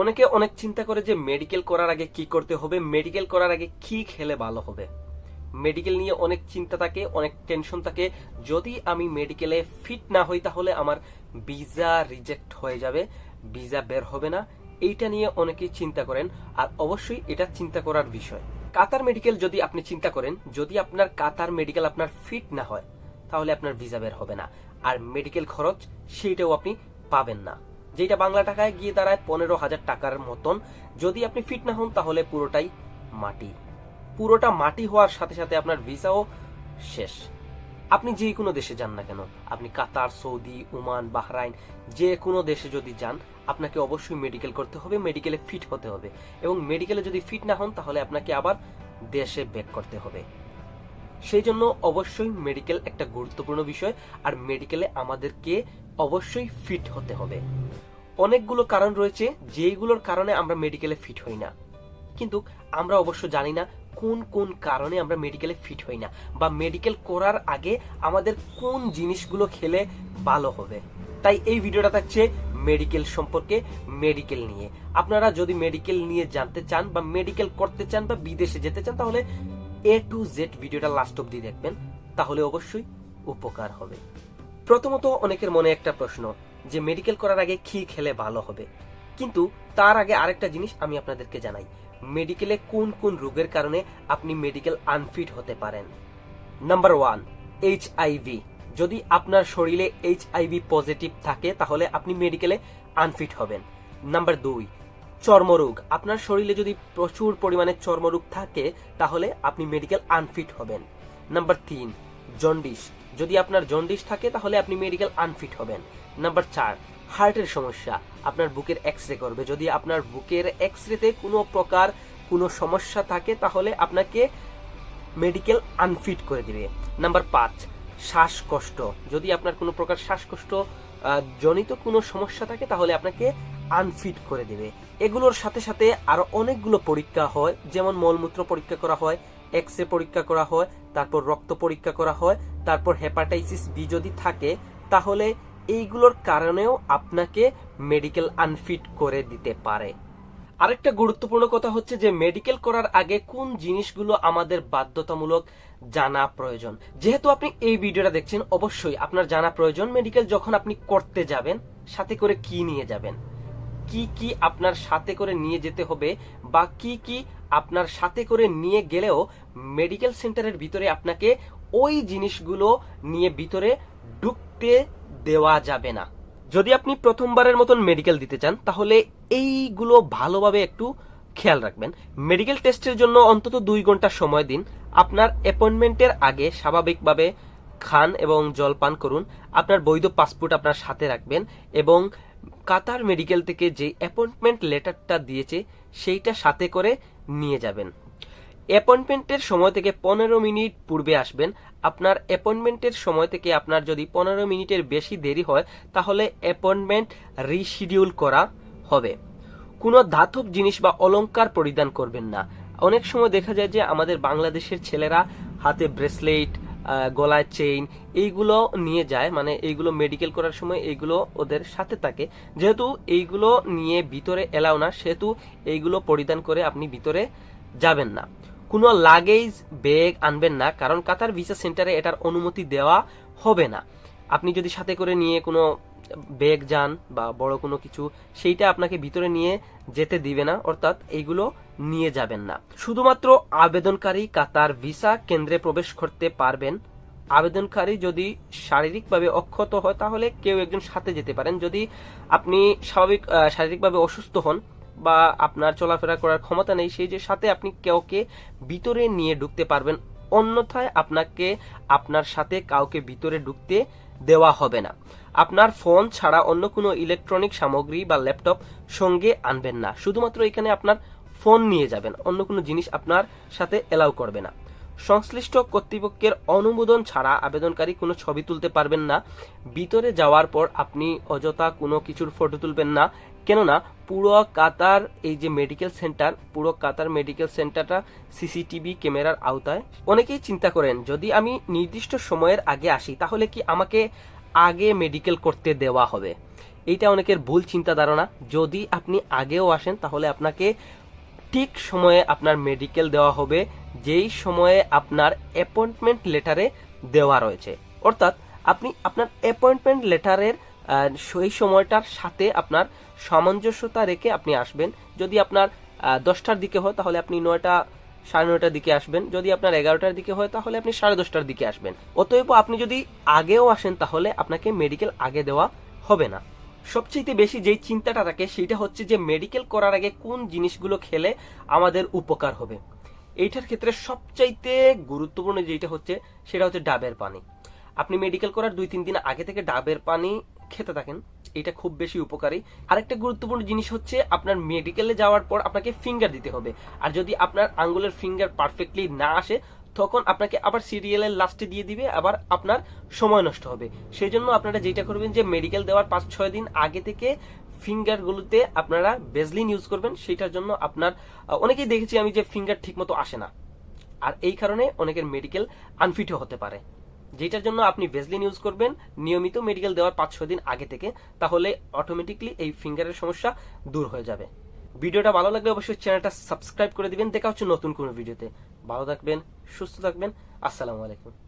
অনেকে অনেক চিন্তা করে যে মেডিকেল করার আগে কি করতে হবে মেডিকেল করার আগে কি খেলে ভালো হবে? মেডিকেল নিয়ে অনেক চিন্তা থাকে, অনেক টেনশন থাকে। যদি আমি মেডিকেলে ফিট না হই তাহলে আমার ভিসা রিজেক্ট হয়ে যাবে ভিসা বের হবে না। এইটা নিয়ে অনেকেই চিন্তা করেন। আর অবশ্যই এটা চিন্তা করার বিষয়। কাতার মেডিকেল যদি আপনি চিন্তা করেন, যদি আপনার কাতার মেডিকেল আপনার ফিট না হয়, তাহলে আপনার ভিসা বের হবে না। আর মেডিকেল খরচ সেইটাও আপনি পাবেন না। যেটা বাংলা টাকায় গিয়ে দাঁড়ায় পনেরো হাজার টাকার মতন। যদি আপনি ফিট না হন, তাহলে পুরোটাই মাটি। পুরোটা মাটি হওয়ার সাথে সাথে আপনার ভিসাও শেষ। আপনি যে কোনো দেশে যান না কেন, আপনি কাতার, সৌদি, ওমান, বাহরাইন, যে কোনো দেশে যদি যান, আপনাকে অবশ্যই মেডিকেল করতে হবে মেডিকেলে ফিট হতে হবে। এবং মেডিকেলে যদি ফিট না হন, তাহলে আপনাকে আবার দেশে ব্যাক করতে হবে। সেই জন্য অবশ্যই মেডিকেল একটা গুরুত্বপূর্ণ বিষয়। আর মেডিকেলে আমাদেরকে অবশ্যই ফিট হতে হবে। অনেকগুলো কারণ রয়েছে, যেইগুলোর কারণে আমরা মেডিকেলে ফিট হই না। কিন্তু আমরা অবশ্য জানি না কোন কোন কারণে আমরা মেডিকেলে ফিট হই না, বা মেডিকেল করার আগে আমাদের কোন জিনিসগুলো খেলে ভালো হবে। তাই এই ভিডিওটা থাকছে মেডিকেল সম্পর্কে মেডিকেল নিয়ে। আপনারা যদি মেডিকেল নিয়ে জানতে চান, বা মেডিকেল করতে চান, বা বিদেশে যেতে চান, তাহলে এ টু জেড ভিডিওটা লাস্ট অব্দি দেখবেন। তাহলে অবশ্যই উপকার হবে। প্রথমত অনেকের মনে একটা প্রশ্ন, যে মেডিকেল করার আগে কি খেলে ভালো হবে? কিন্তু তার আগে আরেকটা জিনিস আমি আপনাদেরকে জানাই। মেডিকেলে কোন কোন রোগের কারণে আপনি মেডিকেল আনফিট হতে পারেন? নাম্বার ওয়ান এইচ যদি আপনার শরীরে এইচ পজিটিভ থাকে, তাহলে আপনি মেডিকেলে আনফিট হবেন। নাম্বার দুই, চর্মরোগ. আপনার শরীরে যদি প্রচুর পরিমাণে চর্মরোগ থাকে, তাহলে আপনি মেডিকেল আনফিট হবেন। নাম্বার তিন জন্ডিস যদি আপনার জন্ডিস থাকে, তাহলে আপনি মেডিকেল আনফিট হবেন। নাম্বার চার হার্টের সমস্যা। আপনার বুকের এক্স রে করবে। যদি আপনার বুকের এক্স রেতে কোনো প্রকার কোনো সমস্যা থাকে, তাহলে আপনাকে মেডিকেল আনফিট করে দিবে। নাম্বার পাঁচ, শ্বাসকষ্ট। যদি আপনার কোনো প্রকার শ্বাসকষ্ট জনিত কোনো সমস্যা থাকে, তাহলে আপনাকে আনফিট করে দেবে। এগুলোর সাথে সাথে আরও অনেকগুলো পরীক্ষা হয়, যেমন মলমূত্র পরীক্ষা করা হয় এক্স রে পরীক্ষা করা হয়, তারপর রক্ত পরীক্ষা করা হয়, তারপর হেপাটাইটিস বি যদি থাকে, তাহলে এইগুলোর কারণেও আপনাকে মেডিকেল আনফিট করে দিতে পারে। আরেকটা গুরুত্বপূর্ণ কথা হচ্ছে যে মেডিকেল করার আগে কোন জিনিসগুলো আমাদের বাধ্যতামূলক জানা প্রয়োজন। যেহেতু আপনি এই ভিডিওটা দেখছেন, অবশ্যই আপনার জানা প্রয়োজন। মেডিকেল যখন আপনি করতে যাবেন, সাথে করে কি নিয়ে যাবেন? কি কি আপনার সাথে করে নিয়ে যেতে হবে বা কি কি আপনার সাথে করে নিয়ে গেলেও মেডিকেল সেন্টারের ভিতরে আপনাকে ওই জিনিসগুলো নিয়ে ভিতরে ঢুকতে দেওয়া যাবে না। যদি আপনি প্রথমবারের মতন মেডিকেল দিতে চান, তাহলে এইগুলো ভালোভাবে একটু খেয়াল রাখবেন। মেডিকেল টেস্টের জন্য অন্তত দুই ঘণ্টা সময় দিন। আপনার অ্যাপয়েন্টমেন্টের আগে স্বাভাবিকভাবে খান এবং জল পান করুন। আপনার বৈধ পাসপোর্ট আপনার সাথে রাখবেন এবং কাতার মেডিকেল থেকে যে অ্যাপয়েন্টমেন্ট লেটারটা দিয়েছে, সেইটা সাথে করে নিয়ে যাবেন। অ্যাপয়েন্টমেন্টের সময় থেকে পনেরো মিনিট পূর্বে আসবেন। আপনার অ্যাপয়েন্টমেন্টের সময় থেকে আপনার যদি পনেরো মিনিটের বেশি দেরি হয়, তাহলে অ্যাপয়েন্টমেন্ট রিশিডিউল করা হবে। কোনো ধাতব জিনিস বা অলঙ্কার পরিধান করবেন না। অনেক সময় দেখা যায় যে আমাদের বাংলাদেশের ছেলেরা হাতে ব্রেসলেট গলায় চেইন এইগুলো নিয়ে যায় মানে এইগুলো মেডিকেল করার সময় এইগুলো ওদের সাথে থাকে। যেহেতু এইগুলো নিয়ে ভিতরে এলাও না, সেহেতু এইগুলো পরিধান করে আপনি ভিতরে যাবেন না। কোনো লাগেজ ব্যাগ আনবেন না, কারণ কাতার ভিসা সেন্টারে এটার অনুমতি দেওয়া হবে না। আপনি যদি সাথে করে নিয়ে কোনো ব্যাগ যান বা বড় কোনো কিছু, সেইটা আপনাকে ভিতরে নিয়ে যেতে দিবে না, অর্থাৎ এইগুলো নিয়ে যাবেন না। শুধুমাত্র আবেদনকারী কাতার ভিসা কেন্দ্রে প্রবেশ করতে পারবেন। আবেদনকারী যদি শারীরিকভাবে অক্ষত হয়, তাহলে কেউ একজন সাথে যেতে পারেন। যদি আপনি স্বাভাবিক শারীরিকভাবে অসুস্থ হন বা আপনার চলাফেরা করার ক্ষমতা নেই, সেই যে সাথে আপনি কাউকে ভিতরে নিয়ে ঢুকতে পারবেন, অন্যথায় আপনাকে, আপনার সাথে কাউকে ভিতরে ঢুকতে দেওয়া হবে না। আপনার ফোন ছাড়া অন্য কোনো ইলেকট্রনিক সামগ্রী বা ল্যাপটপ সঙ্গে আনবেন না। শুধুমাত্র এখানে আপনার ফোন নিয়ে যাবেন, অন্য কোনো জিনিস আপনার সাথে এলাও করবে না। সংশ্লিষ্ট কর্তৃপক্ষের অনুমোদন ছাড়া আবেদনকারী কোনো ছবি তুলতে পারবেন না। ভিতরে যাওয়ার পর আপনি অযথা কোনো কিছুর ফটো তুলবেন না। কেননা পুরো কাতার, এই যে মেডিকেল সেন্টার পুরো কাতার মেডিকেল সেন্টারটা সিসিটিভি ক্যামেরার আওতায়। অনেকেই চিন্তা করেন, যদি আমি নির্দিষ্ট সময়ের আগে আসি, তাহলে কি আমাকে আগে মেডিকেল করতে দেওয়া হবে? এইটা অনেকের ভুল চিন্তা ধারণা যদি আপনি আগেও আসেন, তাহলে আপনাকে ঠিক সময়ে আপনার মেডিকেল দেওয়া হবে, যেই সময়ে আপনার অ্যাপয়েন্টমেন্ট লেটারে দেওয়া রয়েছে। অর্থাৎ আপনি আপনার অ্যাপয়েন্টমেন্ট লেটারের সেই সময়টার সাথে আপনার সামঞ্জস্যতা রেখে আপনি আসবেন। যদি আপনার দশটার দিকে হয়, তাহলে আপনি নয়টা, সাড়ে নয়টার দিকে আসবেন। যদি আপনার এগারোটার দিকে হয়, তাহলে আপনি সাড়ে দশটার দিকে আসবেন। অতএব আপনি যদি আগেও আসেন, তাহলে আপনাকে মেডিকেল আগে দেওয়া হবে না। সবচেয়ে বেশি যেই চিন্তাটা থাকে, সেটা হচ্ছে যে মেডিকেল করার আগে কোন জিনিসগুলো খেলে আমাদের উপকার হবে। এইটার ক্ষেত্রে সবচাইতে গুরুত্বপূর্ণ যেটা হচ্ছে, সেটা হচ্ছে ডাবের পানি। আপনি মেডিকেল করার দুই, তিন দিন আগে থেকে ডাবের পানি খেতে থাকেন, এটা খুব বেশি উপকারী। আরেকটা গুরুত্বপূর্ণ জিনিস হচ্ছে আপনার মেডিকেলে যাওয়ার পর আপনাকে ফিঙ্গার দিতে হবে। আর যদি আপনার আঙ্গুলের ফিঙ্গার পারফেক্টলি না আসে, তখন আপনাকে আবার সিরিয়ালের লাস্টে দিয়ে দিবে, আবার আপনার সময় নষ্ট হবে। সেই জন্য আপনারা যেটা করবেন যে মেডিকেল দেওয়ার পাঁচ ছয় দিন আগে থেকে ফিঙ্গারগুলোতে আপনারা বেজলিন ইউজ করবেন। সেটার জন্য আপনার অনেকেই দেখেছি আমি যে ফিঙ্গার ঠিকমতো আসে না। আর এই কারণে অনেকের মেডিকেল আনফিটও হতে পারে। যেটার জন্য আপনি ভেজলিন ইউজ করবেন, নিয়মিত মেডিকেল দেওয়ার পাঁচ দিন আগে থেকে, তাহলে অটোমেটিকলি এই ফিঙ্গারের সমস্যা দূর হয়ে যাবে। ভিডিওটা ভালো লাগলে অবশ্যই চ্যানেলটা সাবস্ক্রাইব করে দিবেন। দেখা হচ্ছে নতুন কোনো ভিডিওতে ভালো থাকবেন, সুস্থ থাকবেন। আসসালামু আলাইকুম।